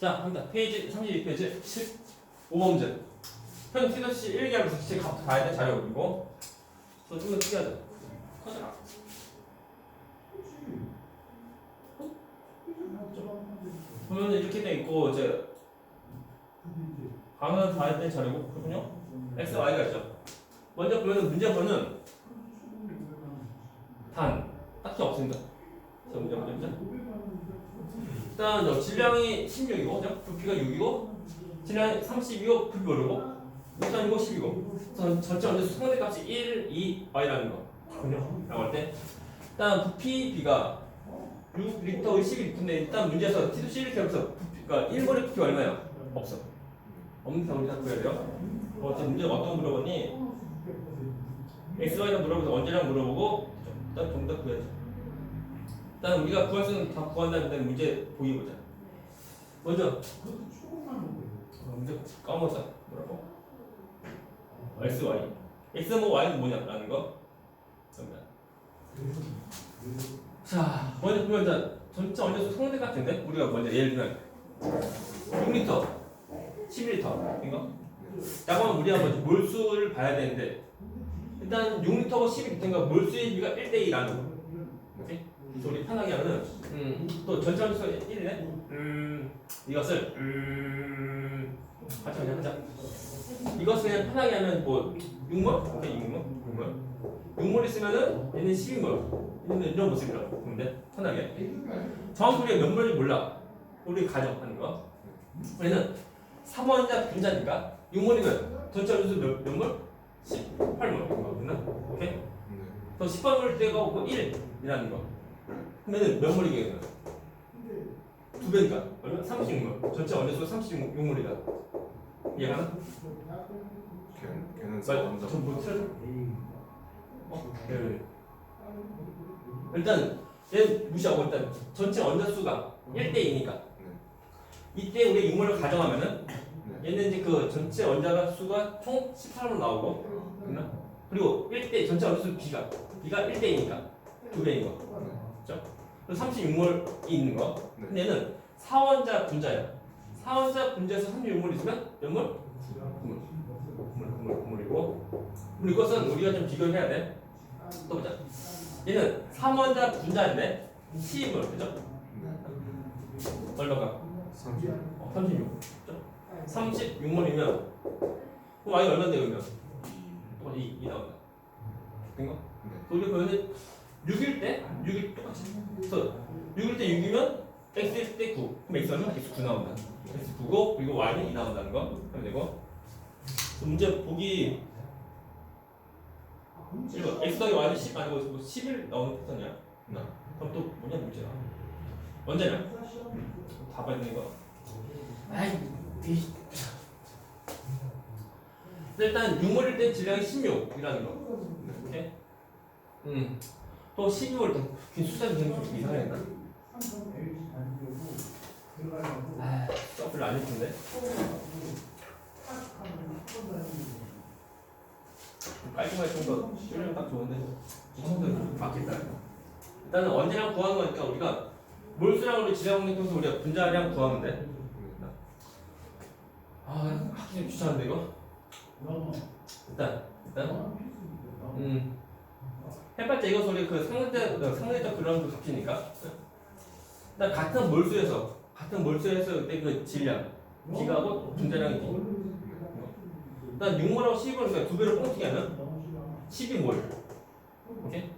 자, 한다. 페이지 32페이지 15번 문제. 현 티더시 1기하고 같이 가야 돼. 자료 그리고. 그래서 좀더 크게 하자. 커져라. 보면 이렇게 돼 있고 이제 방은 봐야 될 자료고 그렇군요. x, y가 있죠. 먼저 보면 문제 보는 단 딱히 없습니다. 자, 문제 문제 문제. 일단 저 질량이 16이고, 그죠? 부피가 6이고, 질량이 30이고, 부피 모르고, 5단이고 10이고, 전 전체 원자수 상대 값이 1, 2, y라는 거. 라고 할 때, 일단 부피 B가 6리터 12리터인데 일단 문제에서 T도 C 이렇게 하면서 부피가 1몰의 부피가 얼마야? 없어. 없는 상황이 다 구해야 돼요. 어, 제 문제가 어떤 거 물어보니 X, Y랑 물어보고 언제랑 물어보고 일단 정답 구해야죠. 일단 우리가 구할 수 있는 다 구한다는 데는 문제 보기 보자. 먼저 어, 문제 까먹었다. 뭐라고? X, Y. X 뭐 Y는 뭐냐라는 거. 정답. 자, 먼저 보면 일단 전체 원자수 성대 같은데 우리가 먼저 예를 들면 6리터, 11리터 이거. 약간 우리가 먼저 몰수를 봐야 되는데 일단 6리터가 11리터인가 몰수의 비가 1대 2라는 거. 우리 편하게 하면은 음, 또 전체 원자수가 1이네. 음, 이것을 음, 같이 그냥 하자. 이것을 그냥 편하게 하면 뭐 6몰? 오케이, 6몰. 6몰. 6몰 있으면은 얘는 12몰. 얘는 이런 모습이라고 보면 돼. 편하게. 정확히 우리가 몇 몰인지 몰라. 우리 가정하는 거. 우리는 3원자 분자니까 6몰이면 전체 원수 몇, 몇 몰? 18몰. 맞나? 오케이? 또 18몰 때가 오고 1이라는 거. 그러면은 몇 몰이겠냐? 두 배니까 얼마? 36몰. 전체 원자수가 36몰이다. 이해가나? 걔는 전뭐 틀어? 어? 네. 일단 얘 무시하고 일단 전체 원자수가 1대 2니까 이때 우리 6몰을 가정하면은 네. 얘는 이제 그 전체 원자가 수가 총 18로 나오고 그나 그리고 1대 전체 원자수 B가 B가 1대 2니까 두 배인 거 그리고 36몰이 있는 거 네. 근데 얘는 4원자 분자야 4원자 분자에서 36몰 있으면 몇 몰? 9몰 9몰 9몰 9몰이고 그리고 이것은 우리가 좀 비교를 해야 돼. 또 보자. 얘는 3원자 분자인데 12몰 그죠? 얼마가? 30 어, 36. 36몰이면 그럼 y가 얼마인데 그러면? 어, 2, 2 나온다. 된 거? 네. 우리 그러면 6일 때 6일 똑같이. 그래서 6일 때 6이면 x일 때 9. 그럼 x 얼마? x 9 나온다. x 9고 그리고 y는 2 나온다는 거. 그럼 되고. 문제 보기 1번 x 더하기 y는 10 아니고 뭐 11 나오는 패턴이야. 나. 그럼 또 뭐냐 문제야. 언제냐? 다 받는 거. 아이, 이. 일단 6몰일 때 질량이 16이라는 거. 오케이? 음. 또 12월 때, 그 숫자가 굉장히 좀 이상했나? 아, 서플 아닐 텐데. 깔끔하게 좀더 줄이면 딱 좋은데. 이정도 맞겠다. 일단은 언제랑 구하는 거니까 우리가 몰수랑 우리 질량 공통해서 우리가 분자량 구하면 돼. 아, 하기 좀 귀찮은데 이거? 일단, 일단. 음. 해봤자 이거 소리 그 상대적 그 상대적 그런 값이니까. 일단 같은 몰수에서 같은 몰수에서 그때 그 질량 B가하고 분자량이 B. 일단 6몰하고 12몰이니까 두 배로 뻥튀기 하면 12몰. 오케이?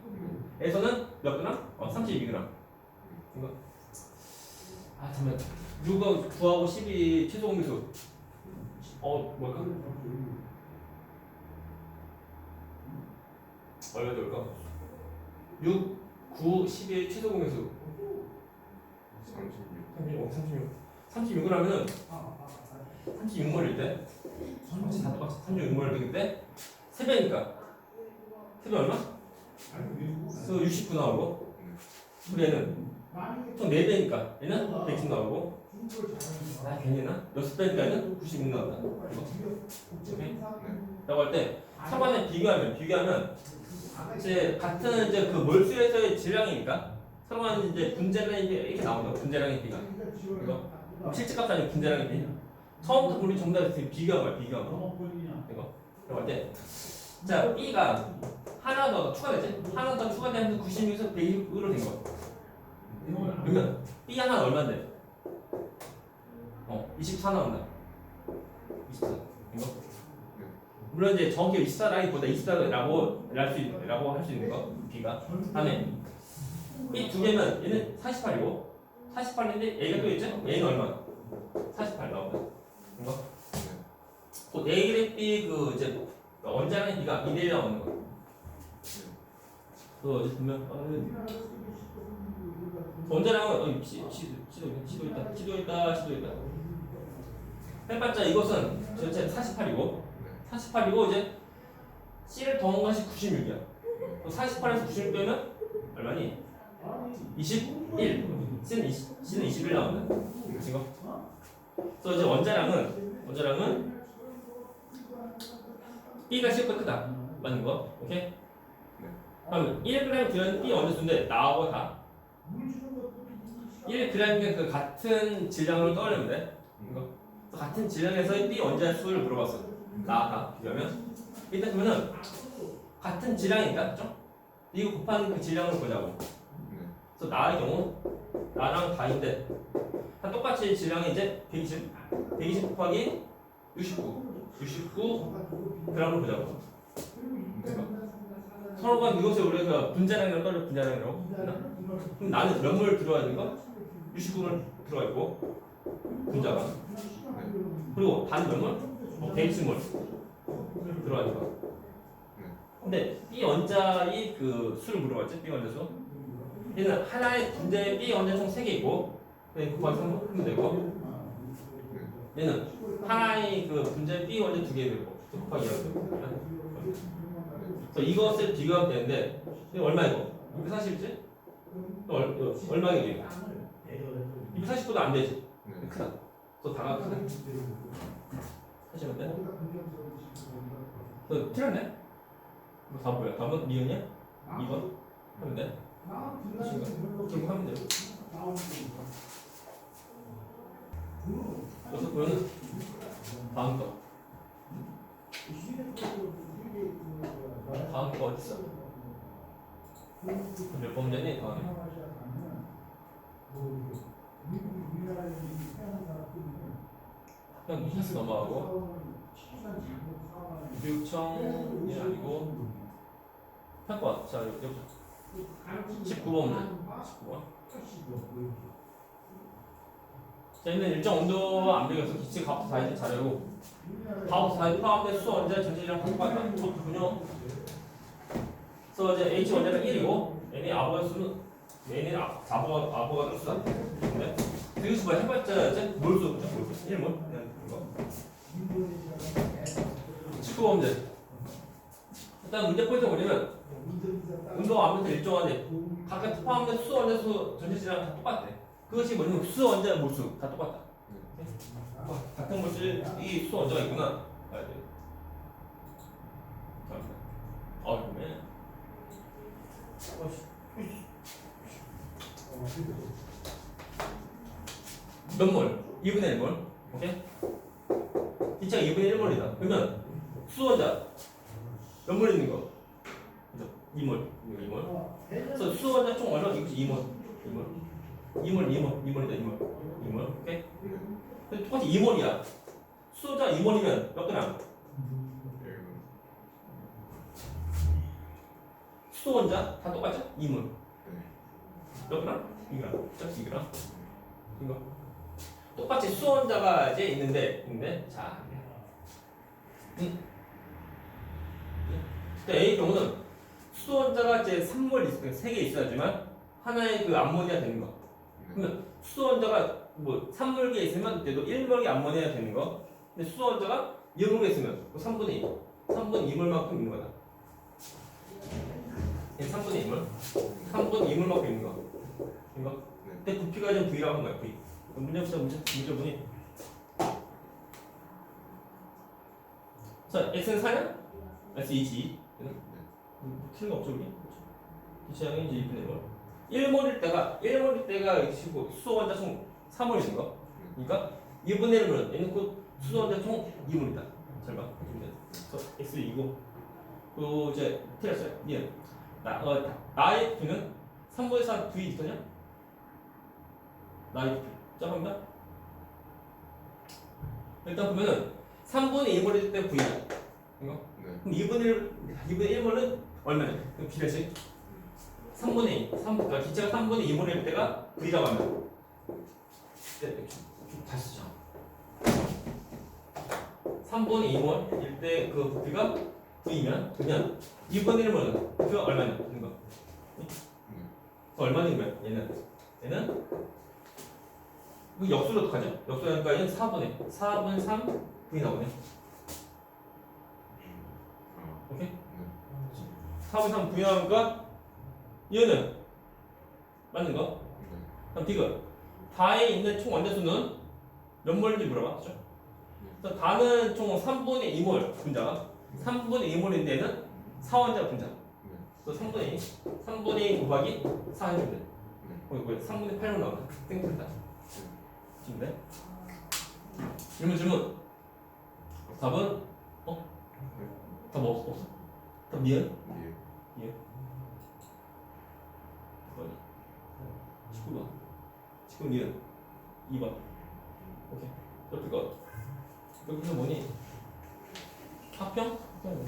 에서는 몇 그램? 어, 32g. 이거. 아 잠깐. 6하고 9하고 12 최소 공비수. 어, 뭘까? 얼마 될까? 6, 9, 11 최소 공개수 36 36, 36. 36을 하면은 36몰일 때? 36몰일 때? 3배니까. 3배 얼마? 그래서 69 나오고. 우리 얘는. 총 4배니까. 얘는 110 나오고 아 괜히 했나? 6배니까 얘는 96 나온다 오케이? 라고 할때 초반에 비교하면 비교하면 이제 같은 이제 그 몰수에서의 질량이니까 서로간 이제 분자량이 이렇게 나온다. 분자량의 비가 이거 실제값이 아니고 분자량이 돼. 처음부터 우리 다 비교한 거야, 비교한 거. 이거. 그럴 때. 자, B가 하나 더 추가되지? 하나 더 추가되면 96에서 100으로 된 거야. 그러면 B 하나 얼마인데? 어, 24 나온다. 24. 이거? 물론 이제 정확히 24라기보다 24라고 할수 있는 라고 할 수 있는 거 B가 다음에 B 두 개면 얘는 48이고 48인데 A가 또 있죠? A는 얼마? 48 나오다. 이거? 곧 A 대 B 그 이제 원자량의 B가 2대1 나오는 거. 그 어제 보면 아, 어, 시, 시, 시도 있다, 시도 있다, 시도 있다, 시도 있다. 해봤자 이것은 전체 48이고 48이고 이제 C를 더한 것이 96이야. 48에서 96 빼면 얼마니? 21. C는 20, C는 21 나온다. 이거. 그래서 이제 원자량은 원자량은 B가 C보다 크다. 맞는 거. 오케이? 그럼 1g 들은 B 원자수인데 나하고 다 1g의 그 같은 질량을 떠올리면 돼. 이거. 같은 질량에서 B 원자수를 물어봤어. 나가 비교하면 일단 그러면은 같은 질량이니까 그죠? 이거 곱하는 그 질량을 보자고. 그래서 나의 경우 나랑 다인데 다 똑같이 질량이 이제 120 120 곱하기 69 69 g을 보자고. 서로가 이것을 우리가 분자량이라고 떠올려 분자량이라고? 그럼 나는 몇몰 들어야 되는 거? 69몰 들어가 있고 분자가 그리고 단몇 몰? 뭐 120몰 들어가 있는 거. 근데 B 원자의 그 수를 물어봤지? B 원자 수. 얘는 하나의 분자에 B 원자 총 3개 있고 네, 곱하기 3 하면 되고 얘는 하나의 그 분자에 B 원자 2개 되고 곱하기 2 되고 그래서 이것을 비교하면 되는데 얼마 이거? 240이지? 얼, 이거 얼마 이게? 240보다 안 되지? 크다. 또 다가 크다. 하시면 돼? 너 틀렸네? 다 뭐야? 답은 미은이야? 2번? 하면 돼? 그렇게 하면 돼. 그래서 그러면 다음 거. 다음 거 어딨어? 몇 번째니? 다음에. 그냥 패스 넘어가고. 교육청이 아니고 평가. 자 여기 19번 문제. 19번. 자 있는 일정 온도 안 배겨서 기체 값 사이즈 자료고 값 사이즈 포함된 수 원자 전체량 똑같다 좋군요. 그래서 이제 H 원자는 1이고 N의 아보가 수는 N의 아보가 아보가 수다. 여기서 뭐 해봤자 이제 몰수 1몰 그냥 이거 19번 문제 일단 문제 포인트 뭐냐면 운동 아무튼 일정한데 각각 포함된 수 원자 수 전체질량 다 똑같대. 그것이 뭐냐면 수 원자 몰수. 다 똑같다. 어, 같은 몰수이 수 원자가 있구나. 알야 돼. 그러면 몇 몰? 2분의 1몰 오케이? 기차가 2분의 1몰이다 그러면 수원자 몇몰 있는 거? 그죠? 2몰 이거 2몰 그래서 수원자 총 얼마? 이것이 2몰 2몰 2몰 2몰 2몰이다 2몰 2몰 오케이? 근데 똑같이 2몰이야 수원자 2몰이면 몇 그램? 수원자 다 똑같죠? 2몰 몇 그램? 2g 그죠? 2g 이거 똑같이 수원자가 이제 있는데 있는데 자. 음. 근데 A 경우는 수원자가 이제 3몰 있어 3개 있어야지만 하나의 그 암모니아 되는 거. 그러면 수원자가 뭐 3몰개 있으면 그때도 1몰개 암모니아 되는 거. 근데 수원자가 2몰개 있으면 뭐 3분의 2 3분의 2몰만큼 있는 거다. 얘 3분의 2몰 3분의 2몰만큼 있는 거. 이거? 근데 부피가 좀 V라고 한 거야 V 문제 문제 보니 자 X는 4냐? S 2G 틀린 거 없죠 우리? 기체량이 이제 2분의 1몰 1몰일 때가 1몰일 때가 시고 수원자 총 3몰인 거 그러니까 2분의 1은 얘는 곧 수소원자 총 2분이다. 잘 봐. 그래서 x 2고 또 이제 틀렸어요. 얘는 나, 어, 나의 Q는 3분의 4 V 있거냐? 나의 Q. 자, 갑니다. 일단 보면은 3분의 1몰일 때 V야. 이거? 네. 그럼 2분의 1, 2분의 1몰은 얼마냐? 그럼 비례식 3분의 2. 3, 그러니까 기체가 3분의 2몰일 때가 V라고 하면 네, 다시 쓰자. 3분의 2몰 일 때 그 부피가 V면 그냥 2분의 1몰은 부피가 얼마냐? 이거. 그 얼마는 거야? 얘는 얘는 그 역수로 어떡하죠? 역수하니까 얘는 4분의 4분의 3 V 나오네. 아, 오케이? 네. 4분의 3 V 나오니까 얘는 맞는 거? 네. 그럼 디귿 다에 있는 총 원자수는 몇 몰인지 물어봤죠? 그래서 다는 총 3분의 2몰 분자가 3분의 2몰인데 얘는 4원자 분자 네. 그래서 3분의 2 3분의 2 곱하기 4 해주면 돼 네. 거기 뭐야 3분의 8로 나오네 땡땡다 돼? 질문 질문 답은? 어? 답 없어 없어 답 미연? 예. 어디? 19번 19번 미연 2번 오케이 그럴 거 여기서 뭐니? 합평? 합평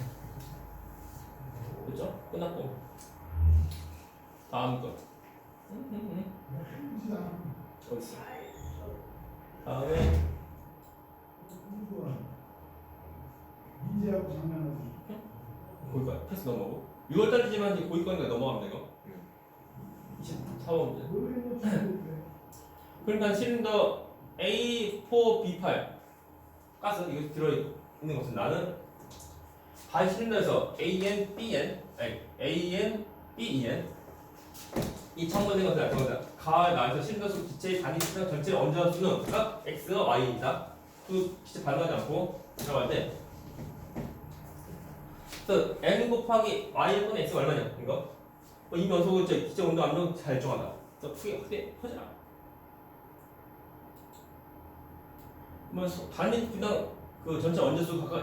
됐죠? 끝났고 다음 거 음, 음, 음. 어디 있어? 다음에 민재하고 장난하고 고위권 패스 넘어가고? 6월달이지만 이제 고위권이니까 넘어가면 돼요? 네. 24번 문제 그러니까 실린더 A4B8 가스 이거 들어있는 것은 나는 반 실린더에서 AN, BN, 아니 AN, BEN 이 청구된 것을 알 겁니다. 가에 나에서 속 기체의 단위 수량 전체 원자 수는 각 X와 Y이다. 그 기체 반응하지 않고 들어갈 때 그래서 N 곱하기 Y의 분의 X가 얼마냐 이거 어, 이 변속은 저 기체 온도 압력 잘 정하다. 그래서 크게 크게 커져라. 그러면 단위 그냥 그 전체 원자 수 각각